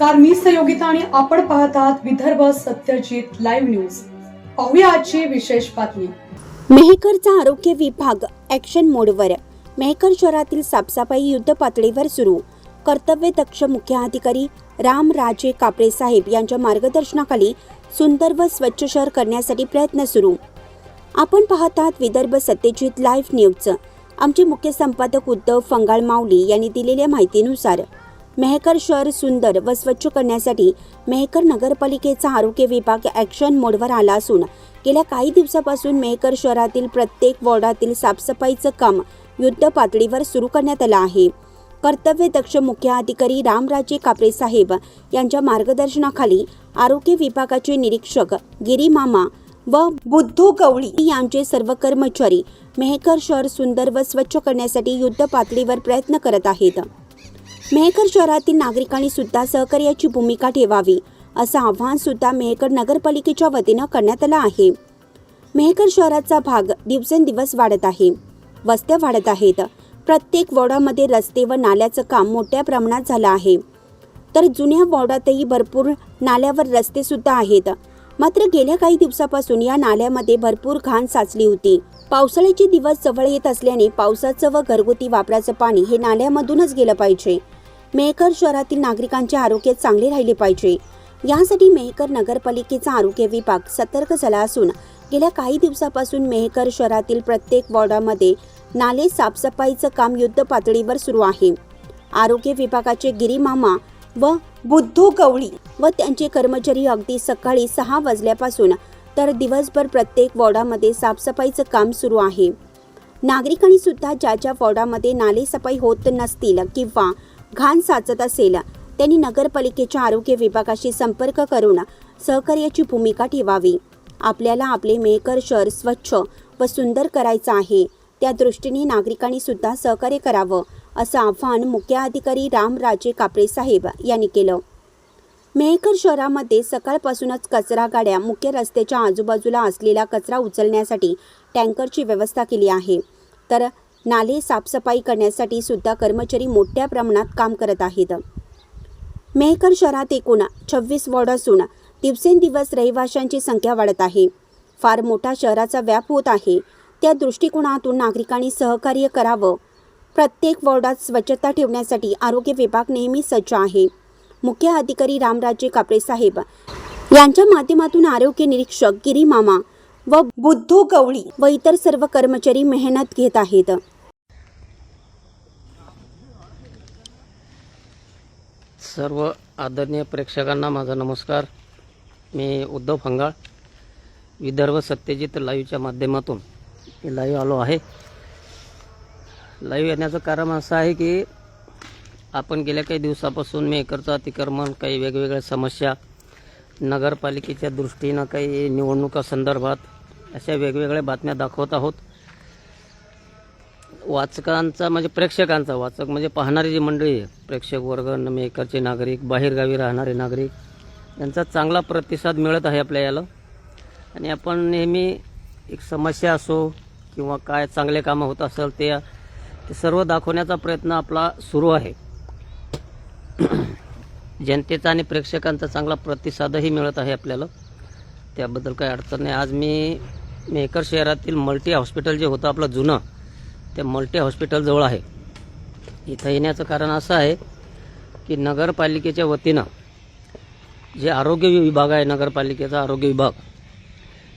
नमस्कार मी सहयोगिता आणि आपण पाहत आहात विदर्भ सत्यजित लाईव्ह न्यूज. पाहूया आजची विशेष बातमी. मेहकरचा आरोग्य विभाग ॲक्शन मोडवर मेहकर शहरातील साफसफाई युद्ध पातळीवर सुरू. कर्तव्य दक्ष मुख्य अधिकारी राम राजे कापडे साहेब यांच्या मार्गदर्शनाखाली सुंदर व स्वच्छ शहर करण्यासाठी प्रयत्न सुरू. आपण पाहत आहात विदर्भ सत्यजित लाईव्ह न्यूज. आमचे मुख्य संपादक उद्धव फंगाळ माऊली यांनी दिलेल्या माहितीनुसार मेहकर शहर सुंदर व स्वच्छ करण्यासाठी मेहकर नगरपालिकेचा आरोग्य विभाग ॲक्शन मोडवर आला असून गेल्या काही दिवसापासून मेहकर शहरातील प्रत्येक वॉर्डातील साफसफाईचं काम युद्ध पातळीवर सुरू करण्यात आलं आहे. कर्तव्य दक्ष मुख्य अधिकारी रामराजे कापरे साहेब यांच्या मार्गदर्शनाखाली आरोग्य विभागाचे निरीक्षक गिरीमामा व बुद्धू गवळी यांचे सर्व कर्मचारी मेहकर शहर सुंदर व स्वच्छ करण्यासाठी युद्ध पातळीवर प्रयत्न करत आहेत. मेहकर शहरातील नागरिकांनी सुद्धा सहकार्याची भूमिका ठेवावी असं आव्हान सुद्धा मेहकर नगरपालिकेच्या वतीनं करण्यात आलं आहे. मेहकर शहराचा भाग दिवसेंदिवस वाढत आहे. वस्त्या वाढत आहेत. प्रत्येक वॉर्डामध्ये रस्ते व नाल्याचं काम मोठ्या प्रमाणात झालं आहे. तर जुन्या वॉर्डातही भरपूर नाल्यावर रस्ते सुद्धा आहेत. मात्र गेल्या काही दिवसापासून या नाल्यामध्ये भरपूर घाण साचली होती. पावसाळ्याचे दिवस जवळ येत असल्याने पावसाचं व घरगुती वापराचं पाणी हे नाल्यामधूनच गेलं पाहिजे. मेहकर शहरातील नागरिकांचे आरोग्य चांगले राहिले पाहिजे. यासाठी मेहकर नगरपालिकेचा आरोग्य विभाग सतर्क झाला असून गेल्या काही दिवसापासून मेहकर शहरातील प्रत्येक वॉर्डामध्ये नाले साफसफाईचं काम युद्ध पातळीवर सुरू आहे. आरोग्य विभागाचे गिरीमामा व बुद्धू गवळी व त्यांचे कर्मचारी अगदी सकाळी सहा वाजल्यापासून तर दिवसभर प्रत्येक वॉर्डामध्ये साफसफाईचं काम सुरू आहे. नागरिकांनी सुद्धा ज्या ज्या वॉर्डामध्ये नाले सफाई होत नसतील किंवा घाण साचत असेल त्यांनी नगरपालिकेच्या आरोग्य विभागाशी संपर्क करून सहकार्याची भूमिका ठेवावी. आपल्याला आपले मेहकर शहर स्वच्छ व सुंदर करायचं आहे. त्या दृष्टीने नागरिकांनी सुद्धा सहकार्य करावं असं आव्हान मुख्य अधिकारी रामराजे कापडे साहेब यांनी केलं. मेहकर शहरामध्ये सकाळपासूनच कचरा गाड्या मुख्य रस्त्याच्या आजूबाजूला असलेला कचरा उचलण्यासाठी टँकरची व्यवस्था केली आहे. तर नाले साफसफाई करण्यासाठी सुद्धा कर्मचारी मोठ्या प्रमाणात काम करत आहेत. मेहकर शहरात एकूण छव्वीस वॉर्ड असून दिवसेंदिवस रहिवाशांची संख्या वाढत आहे. फार मोठा शहराचा व्याप होत आहे. त्या दृष्टिकोनातून नागरिकांनी सहकार्य करावं. प्रत्येक वॉर्डात स्वच्छता ठेवण्यासाठी आरोग्य विभाग नेहमी सज्ज आहे. मुख्य अधिकारी रामराजे कापडे साहेब यांच्या माध्यमातून आरोग्य निरीक्षक गिरी मामा व बुद्धू गवळी व इतर सर्व कर्मचारी मेहनत घेत आहेत. सर्व आदरणीय प्रेक्षकांना माझा नमस्कार. मी उद्धव फंगाळ विदर्भ सत्यजित लाईव्हच्या माध्यमातून मी लाईव्ह आलो आहे. लाईव्ह येण्याचं कारण असं आहे की आपण गेल्या काही दिवसापासून मेकरचं अतिक्रमण काही वेगवेगळ्या समस्या नगरपालिकेच्या दृष्टीनं काही निवडणुका संदर्भात अशा वेगवेगळ्या बातम्या दाखवत आहोत. वाचकांचा म्हणजे प्रेक्षकांचा वाचक म्हणजे पाहणारी जी मंडळी आहे प्रेक्षक वर्ग मेकरचे नागरिक बाहेरगावी राहणारे नागरिक यांचा चांगला प्रतिसाद मिळत आहे आपल्या याला. आणि आपण नेहमी एक समस्या असो किंवा काय चांगले कामं होत असेल ते ते सर्व दाखवण्याचा प्रयत्न आपला सुरू आहे. जनतेचा आणि प्रेक्षकांचा चांगला प्रतिसादही मिळत आहे आपल्याला. त्याबद्दल काही अडचण नाही. आज मी मेकर शहरातील मल्टी हॉस्पिटल जे होतं आपलं जुनं त्या मल्टी हॉस्पिटलजवळ आहे. इथं येण्याचं कारण असं आहे की नगरपालिकेच्या वतीनं जे आरोग्य विभाग आहे नगरपालिकेचा आरोग्य विभाग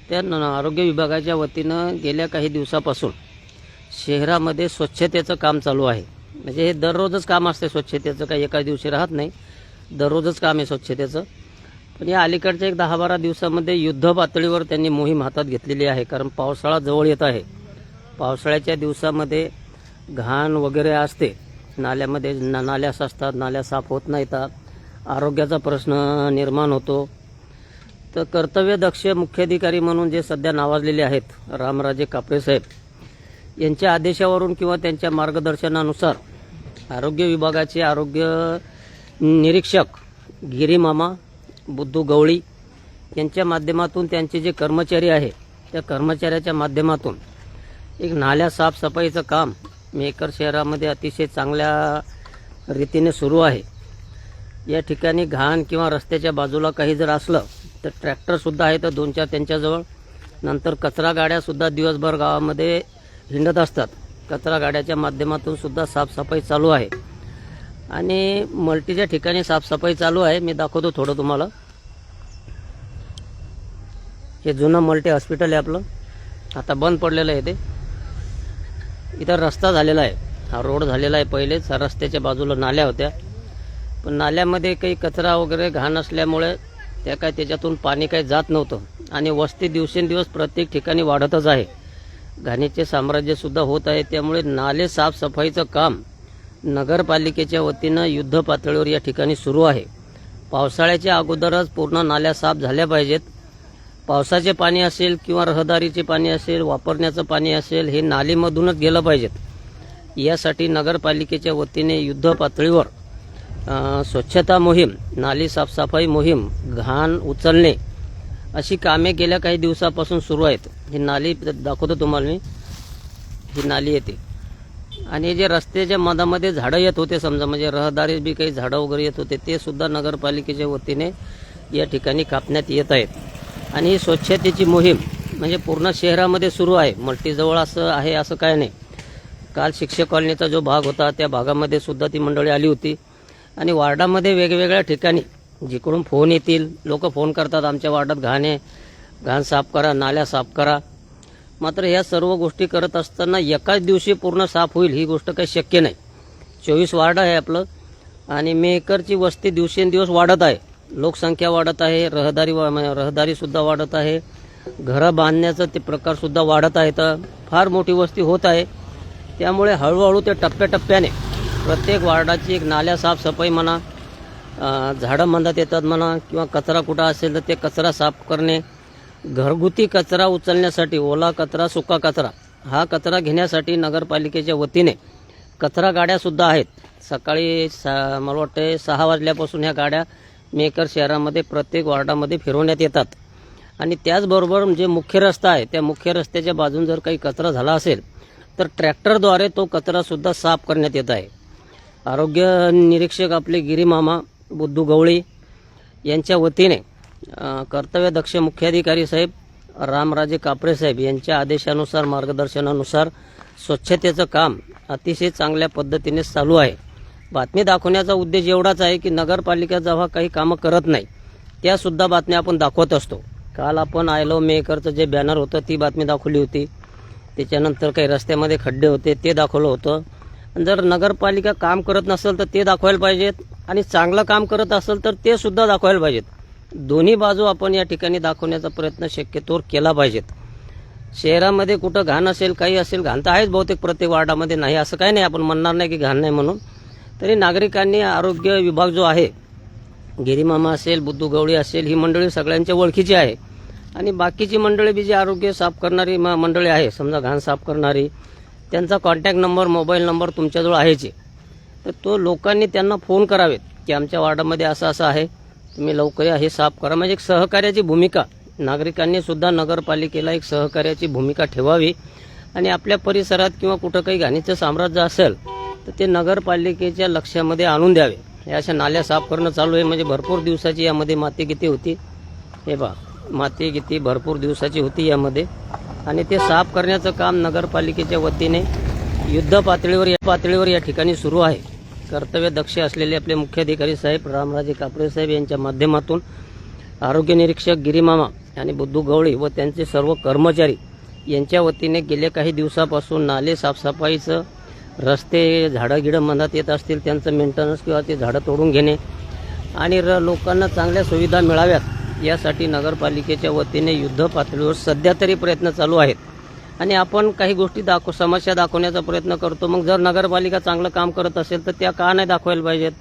त्या आरोग्य विभागाच्या वतीनं गेल्या काही दिवसापासून शहरामध्ये स्वच्छतेचं काम चालू आहे. म्हणजे हे दररोजच काम असते स्वच्छतेचं काही एका दिवशी राहत नाही. दररोजच काम आहे स्वच्छतेचं. पण या अलीकडच्या एक दहा बारा दिवसामध्ये युद्ध पातळीवर त्यांनी मोहीम हातात घेतलेली आहे. कारण पावसाळा जवळ येत आहे. पावसाळ्याच्या दिवसामध्ये घाण वगैरे असते. नाल्यामध्ये ना नाल्या असतात नाल्या साफ होत नाहीत. आरोग्याचा प्रश्न निर्माण होतो. तर कर्तव्यदक्ष मुख्याधिकारी म्हणून जे सध्या नावाजलेले आहेत रामराजे कापरे साहेब यांच्या आदेशावरून किंवा त्यांच्या मार्गदर्शनानुसार आरोग्य विभागाचे आरोग्य निरीक्षक गिरीमामा बुद्धू गवळी यांच्या माध्यमातून त्यांचे जे कर्मचारी आहे त्या कर्मचाऱ्याच्या माध्यमातून एक नाल्या साफसफाईचं काम मेकर शहरामध्ये अतिशय चांगल्या रीतीने सुरू आहे. या ठिकाणी घाण किंवा रस्त्याच्या बाजूला काही जर असलं तर ट्रॅक्टरसुद्धा आहे तर दोन चार त्यांच्याजवळ. नंतर कचरा गाड्यासुद्धा दिवसभर गावामध्ये हिंडत असतात. कचरा गाड्याच्या माध्यमातून सुद्धा साफसफाई चालू आहे. आणि मल्टीच्या ठिकाणी साफसफाई चालू आहे. मी दाखवतो थोडं तुम्हाला. हे जुनं मल्टी हॉस्पिटल आहे आपलं. आता बंद पडलेलं आहे ते. इथं रस्ता झालेला आहे. हा रोड झालेला आहे पहिलेच. रस्त्याच्या बाजूला नाल्या होत्या. पण नाल्यामध्ये काही कचरा वगैरे घाण असल्यामुळे त्या काय त्याच्यातून पाणी काही जात नव्हतं. आणि वस्ती दिवसेंदिवस प्रत्येक ठिकाणी वाढतच आहे. घाणीचे साम्राज्यसुद्धा होत आहे. त्यामुळे नाले साफसफाईचं काम नगरपालिकेच्या वतीनं युद्ध पातळीवर या ठिकाणी सुरू आहे. पावसाळ्याच्या अगोदरच पूर्ण नाल्या साफ झाल्या पाहिजेत. पावसाचे पाणी असेल किंवा रहदारीचे पाणी असेल वापरण्याचं पाणी असेल हे नालीमधूनच गेलं पाहिजेत. यासाठी नगरपालिकेच्या वतीने युद्ध पातळीवर स्वच्छता मोहीम नाली साफसफाई मोहीम घाण उचलणे अशी कामे गेल्या काही दिवसापासून सुरू आहेत. ही नाली दाखवतो तुम्हाला मी. ही नाली येते. आणि जे रस्त्याच्या मधामध्ये झाडं येत होते समजा म्हणजे रहदारी बी काही झाडं वगैरे येत होते ते सुद्धा नगरपालिकेच्या वतीने या ठिकाणी कापण्यात येत आहेत. आणि ही स्वच्छतेची मोहीम म्हणजे पूर्ण शहरामध्ये सुरू आहे. मल्टीजवळ असं आहे असं काय नाही. काल शिक्षक कॉलनीचा जो भाग होता त्या भागामध्ये सुद्धा ती मंडळी आली होती. आणि वार्डामध्ये वेगवेगळ्या ठिकाणी जिकडून फोन येतील लोक फोन करतात आमच्या वार्डात घाण आहे घाण साफ करा नाल्या साफ करा. मात्र ह्या सर्व गोष्टी करत असताना एकाच दिवशी पूर्ण साफ होईल ही गोष्ट काही शक्य नाही. चोवीस वार्ड आहे आपलं. आणि मेकरची वस्ती दिवसेंदिवस वाढत आहे. लोकसंख्या वाढत आहे रहदारी वा- रहदारीसुद्धा वाढत आहे. घरं बांधण्याचं ते प्रकारसुद्धा वाढत आहेत. फार मोठी वस्ती होत आहे. त्यामुळे हळूहळू ते टप्प्याटप्प्याने प्रत्येक वार्डाची एक नाल्या साफसफाई म्हणा झाडं मंदात येतात म्हणा किंवा कचरा कुठं असेल तर ते कचरा साफ करणे घरगुती कचरा उचलण्यासाठी ओला कचरा सुका कचरा हा कचरा घेण्यासाठी नगरपालिकेच्या वतीने कचरा गाड्यासुद्धा आहेत. सकाळी सा मला वाटते सहा वाजल्यापासून ह्या गाड्या मेकर शहरामध्ये प्रत्येक वॉर्डामध्ये फिरवण्यात येतात. आणि त्याचबरोबर जे मुख्य रस्ता आहे त्या मुख्य रस्त्याच्या बाजून जर काही कचरा झाला असेल तर ट्रॅक्टरद्वारे तो कचरासुद्धा साफ करण्यात येत आहे. आरोग्य निरीक्षक आपले गिरीमामा बुद्धू गवळी यांच्या वतीने कर्तव्य दक्ष मुख्याधिकारी साहेब रामराजे कापरे साहेब यांच्या आदेशानुसार मार्गदर्शनानुसार स्वच्छतेचं काम अतिशय चांगल्या पद्धतीने चालू आहे. बातमी दाखवण्याचा उद्देश एवढाच आहे की नगरपालिका जेव्हा काही कामं करत नाही त्यासुद्धा बातम्या आपण दाखवत असतो. काल आपण आय लव मेकरचं जे बॅनर होतं ती बातमी दाखवली होती. त्याच्यानंतर काही रस्त्यामध्ये खड्डे होते ते दाखवलं होतं. जर नगरपालिका काम करत नसेल तर ते दाखवायला पाहिजेत आणि चांगलं काम करत असेल तर ते सुद्धा दाखवायला पाहिजेत. दोन्ही बाजू आपण या ठिकाणी दाखवण्याचा प्रयत्न शक्यतोवर केला पाहिजेत. शहरामध्ये कुठं घाण असेल काही असेल घाण तर आहेच बहुतेक प्रत्येक वार्डामध्ये नाही. असं काही नाही आपण म्हणणार नाही की घाण नाही म्हणून. तरी नागरिकांनी आरोग्य विभाग जो आहे गिरीमामा असेल बुद्धू गवळी असेल ही मंडळी सगळ्यांच्या ओळखीची आहे. आणि बाकीची मंडळी बी जी आरोग्य साफ करणारी म- मंडळी आहे समजा घाण साफ करणारी त्यांचा कॉन्टॅक्ट नंबर मोबाईल नंबर तुमच्याजवळ आहेच आहे. तर तो लोकांनी त्यांना फोन करावेत की आमच्या वार्डामध्ये असं असं आहे. तुम्ही लवकर या, हे साफ करा. म्हणजे एक सहकार्याची भूमिका. नागरिकांनी सुद्धा नगरपालिकेला एक सहकार्याची भूमिका ठेवावी. आणि आपल्या परिसरात किंवा कुठं काही घाणीचं साम्राज्य असेल तर ते नगरपालिकेच्या लक्षामध्ये आणून द्यावे. या अशा नाल्या साफ करणं चालू आहे. म्हणजे भरपूर दिवसाची यामध्ये माती किती होती. हे बा माती किती भरपूर दिवसाची होती यामध्ये. आणि ते साफ करण्याचं काम नगरपालिकेच्या वतीने युद्ध पातळीवर या पातळीवर या ठिकाणी सुरू आहे. कर्तव्य दक्ष असलेले आपले मुख्याधिकारी साहेब रामराजे कापरे साहेब यांच्या माध्यमातून आरोग्य निरीक्षक गिरीमामा आणि बुद्धू गवळी व त्यांचे सर्व कर्मचारी यांच्या वतीने गेल्या काही दिवसापासून नाले साफसफाईचं रस्ते झाडं गिडं मनात येत असतील त्यांचं मेंटेनन्स किंवा ते झाडं तोडून घेणे आणि र लोकांना चांगल्या सुविधा मिळाव्यात यासाठी नगरपालिकेच्या वतीने युद्ध पातळीवर सध्या तरी प्रयत्न चालू आहेत. आणि आपण काही गोष्टी दाखव समस्या दाखवण्याचा प्रयत्न करतो. मग जर नगरपालिका चांगलं काम करत असेल तर त्या का नाही दाखवायला पाहिजेत?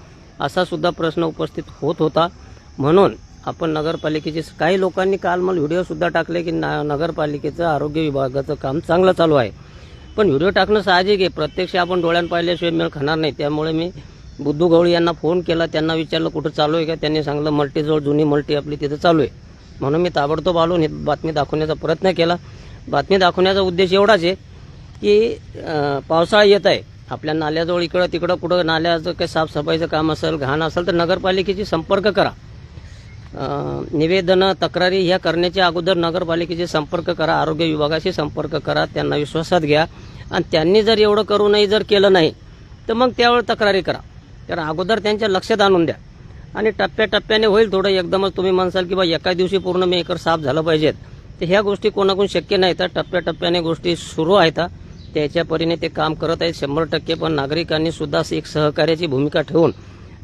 असा सुद्धा प्रश्न उपस्थित होत होता. म्हणून आपण नगरपालिकेचे काही लोकांनी काल मला व्हिडिओसुद्धा टाकले की ना नगरपालिकेचं आरोग्य विभागाचं काम चांगलं चालू आहे. पण व्हिडिओ टाकणं साहजिक आहे. प्रत्यक्ष आपण डोळ्यानं पाहिल्याशिवाय मेळ खाणार नाही. त्यामुळे मी बुद्धू गवळी यांना फोन केला. त्यांना विचारलं कुठं चालू आहे का? त्यांनी सांगलं मल्टीजवळ जुनी मल्टी आपली तिथं चालू आहे. म्हणून मी ताबडतोब आलो ही बातमी दाखवण्याचा प्रयत्न केला. बातमी दाखवण्याचा उद्देश एवढाच आहे की पावसाळा येत आहे. आपल्या नाल्याजवळ इकडं तिकडं कुठं नाल्याचं काही साफसफाईचं काम असेल घाण असेल तर नगरपालिकेची संपर्क करा. निवेदनं तक्रारी ह्या करण्याच्या अगोदर नगरपालिकेशी संपर्क करा आरोग्य विभागाशी संपर्क करा त्यांना विश्वासात घ्या. आणि त्यांनी जर एवढं करूनही जर केलं नाही तर मग त्यावेळी तक्रारी करा. कारण अगोदर त्यांच्या लक्षात आणून द्या. आणि टप्प्याटप्प्याने होईल थोडं एकदमच तुम्ही म्हणसाल की बा एका दिवशी पूर्ण मी एकर साफ झालं पाहिजेत. तर ह्या गोष्टी कोणाकडून शक्य नाही. तर टप्प्याटप्प्याने गोष्टी सुरू आहेत. त्याच्या परीने ते काम करत आहेत. शंभर टक्के पण नागरिकांनी सुद्धा एक सहकार्याची भूमिका ठेवून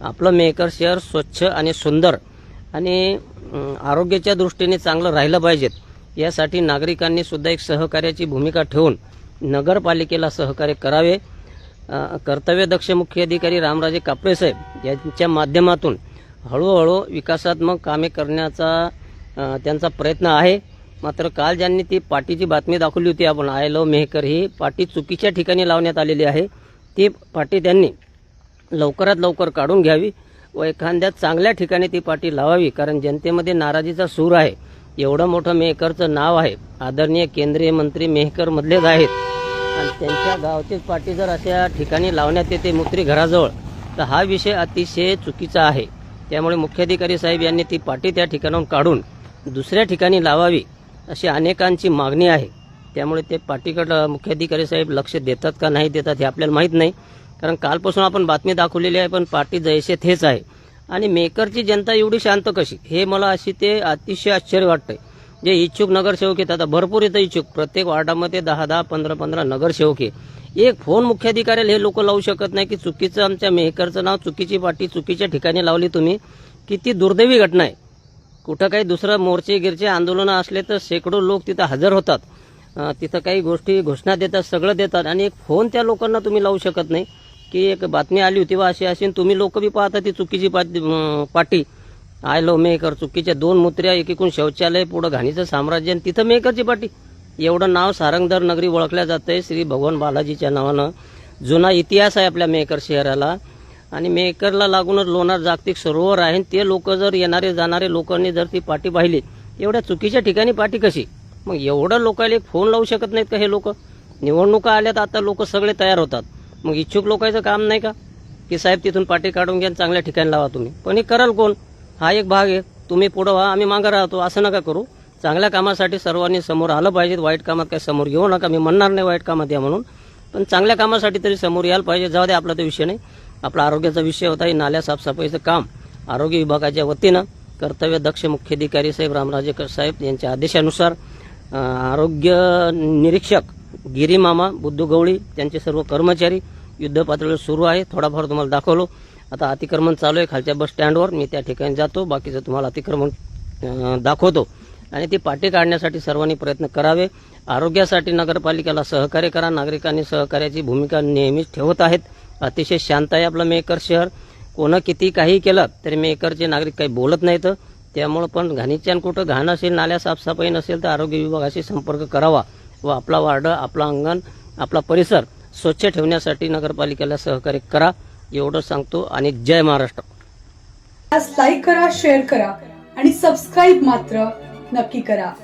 आपलं मेकर शहर स्वच्छ आणि सुंदर आणि आरोग्याच्या दृष्टीने चांगलं राहिलं पाहिजेत. यासाठी नागरिकांनी सुद्धा एक सहकार्याची भूमिका ठेवून नगरपालिकेला सहकार्य करावे. कर्तव्यदक्ष मुख्य अधिकारी रामराजे कापरे साहेब यांच्या माध्यमातून हळूहळू विकासात्मक कामे करण्याचा त्यांचा प्रयत्न आहे. मात्र काल ज्यांनी ती पाटीची बातमी दाखवली होती आपण आय लव मेहकर ही पाटी चुकीच्या ठिकाणी लावण्यात आलेली आहे. ती पाटी त्यांनी लवकरात लवकर काढून घ्यावी व एखाद्या चांगल्या ठिकाणी ती पाटी लावावी कारण जनतेमध्ये नाराजीचा सूर आहे. एवढं मोठं मेहकरचं नाव आहे. आदरणीय केंद्रीय मंत्री मेहकरमधलेच आहेत. आणि त्यांच्या गावचीच पाटी जर अशा ठिकाणी लावण्यात येते मुत्री घराजवळ तर हा विषय अतिशय चुकीचा आहे. त्यामुळे मुख्याधिकारी साहेब यांनी ती पाटी त्या ठिकाणाहून काढून दुसऱ्या ठिकाणी लावावी. अशी अनेकांची मागणी आहे. त्यामुळे ते पाटीकडं मुख्याधिकारी साहेब लक्ष देतात का नाही देतात हे आपल्याला माहीत नाही. कारण कालपासून आपण बातमी दाखवलेली आहे पण पाटी जैसे थेच आहे. आणि मेकरची जनता एवढी शांत कशी? हे मला अशी ते अतिशय आश्चर्य वाटतंय. जे इच्छुक नगरसेवक आहेत आता भरपूर येतं इच्छुक. प्रत्येक वार्डामध्ये दहा दहा पंधरा पंधरा नगरसेवक आहे एक फोन मुख्याधिकाऱ्याला हे लोक लावू शकत नाही की चुकीचं आमच्या मेहकरचं नाव चुकीची पाटी चुकीच्या ठिकाणी लावली तुम्ही. किती दुर्दैवी घटना आहे. कुठं काही दुसरं मोर्चे गिरचे आंदोलनं असले तर शेकडो लोक तिथं हजर होतात. तिथं काही गोष्टी घोषणा देतात सगळं देतात. आणि एक फोन त्या लोकांना तुम्ही लावू शकत नाही की एक बातमी आली होती बा अशी अशी आणि तुम्ही लोक बी पाहता ती चुकीची पाटी पाटी. आय लो मेकर चुकीच्या दोन मुत्र्या एकीकून शौचालय पुढं घाणीचं साम्राज्य आणि तिथं मेकरची पाटी. एवढं नाव सारंगदर नगरी ओळखल्या जातं आहे श्री भगवान बालाजीच्या नावानं. जुना इतिहास आहे आपल्या मेकर शहराला. आणि मेकरला लागूनच लोणार जागतिक सरोवर आहे. आणि ते लोक जर येणारे जाणारे लोकांनी जर ती पाठी पाहिली एवढ्या चुकीच्या ठिकाणी पाठी कशी? मग एवढं लोकांना एक फोन लावू शकत नाहीत का हे लोक? निवडणुका आल्यात आता लोक सगळे तयार होतात. मग इच्छुक लोकांचं काम नाही का? की साहेब तिथून पाठी काढून घ्या चांगल्या ठिकाणी लावा तुम्ही. पण हे कराल कोण? हा एक भाग आहे. तुम्ही पुढं व्हा आम्ही मागं राहतो. असं नका करू. चांगल्या कामासाठी सर्वांनी समोर आलं पाहिजे वाईट कामात काही समोर घेऊ नका. मी म्हणणार नाही वाईट कामात या म्हणून. पण चांगल्या कामासाठी तरी समोर यायला पाहिजे. जाऊ दे आपला तो विषय नाही. आपला आरोग्याचा विषय होता हे नाल्या साफसफाईचं काम आरोग्य विभागाच्या वतीनं कर्तव्य दक्ष मुख्याधिकारी साहेब रामराजे साहेब यांच्या आदेशानुसार आरोग्य निरीक्षक गिरीमामा बुद्धू गवळी त्यांचे सर्व कर्मचारी युद्ध पातळीवर सुरू आहे. थोडाफार तुम्हाला दाखवलो. आता अतिक्रमण चालू आहे खालच्या बस स्टँडवर. मी त्या ठिकाणी जातो. बाकीचं तुम्हाला अतिक्रमण दाखवतो. आणि ती पाठी काढण्यासाठी सर्वांनी प्रयत्न करावे. आरोग्यासाठी नगरपालिकेला सहकार्य करा. नागरिकांनी सहकार्याची भूमिका नेहमीच ठेवत आहेत. अतिशय शांत आहे आपलं मेकर शहर. कोणं किती काही केलं तरी मेकरचे नागरिक काही बोलत नाहीत. त्यामुळं पण घाणीच्यान कुठं घाण असेल नाल्या साफसफाई नसेल तर आरोग्य विभागाशी संपर्क करावा व आपला वार्ड आपला अंगण आपला परिसर स्वच्छ ठेवण्यासाठी नगरपालिकेला सहकार्य करा. एवढं सांगतो आणि जय महाराष्ट्र. लाईक करा शेअर करा आणि सबस्क्राईब मात्र नक्की करा.